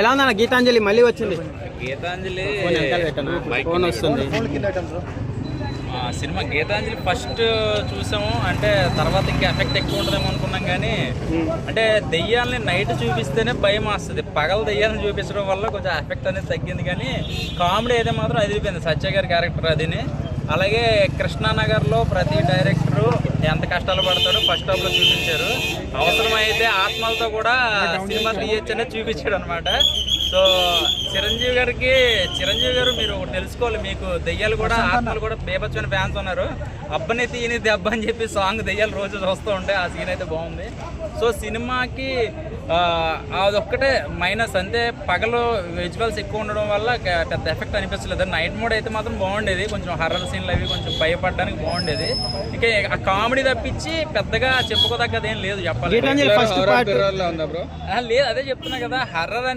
ఎలా ఉందన్న గీతాంజలి? మళ్ళీ వచ్చింది. గీతాంజలి ఫోన్ వస్తుంది. ఆ, సినిమా గీతాంజలి ఫస్ట్ చూసాము. అంటే తర్వాత ఇంకా ఎఫెక్ట్ ఎక్కువ ఉంటుందేమో అనుకున్నాం కానీ అంటే దెయ్యాలని నైట్ చూపిస్తేనే భయం వస్తుంది. పగల దెయ్యాలను చూపించడం వల్ల కొంచెం ఎఫెక్ట్ అనేది తగ్గింది కానీ కామెడీ అయితే మాత్రం అదిరిపోయింది సత్య గారి క్యారెక్టర్ అదిని. అలాగే కృష్ణానగర్లో ప్రతి డైరెక్టరు ఎంత కష్టాలు పడతాడో ఫస్ట్ హాఫ్లో చూపించారు ఆత్మలతో కూడా సినిమా తీయొచ్చనే చూపించాడు అనమాట సో చిరంజీవి గారికి చిరంజీవి గారు మీరు తెలుసుకోవాలి మీకు దెయ్యాలు కూడా ఆత్మలు కూడా బేబచ్చని ఫ్యాన్స్ ఉన్నారు. అబ్బని తీయని దెబ్బ అని చెప్పి సాంగ్ దెయ్యాలు రోజు చూస్తూ ఉంటాయి ఆ సీన్ అయితే బాగుంది. సో సినిమాకి అదొక్కటే మైనస్ అంతే పగలు విజువల్స్ ఎక్కువ ఉండడం వల్ల పెద్ద ఎఫెక్ట్ అనిపించలేదు. నైట్ మోడ్ అయితే మాత్రం బాగుండేది. కొంచెం హర్రర్ సీన్లు అవి కొంచెం భయపడడానికి బాగుండేది. ఇంకా ఆ కామెడీ తప్పించి పెద్దగా చెప్పుకోదగ్గది ఏం లేదు చెప్పాలి లేదు అదే చెప్తున్నా కదా. హర్రర్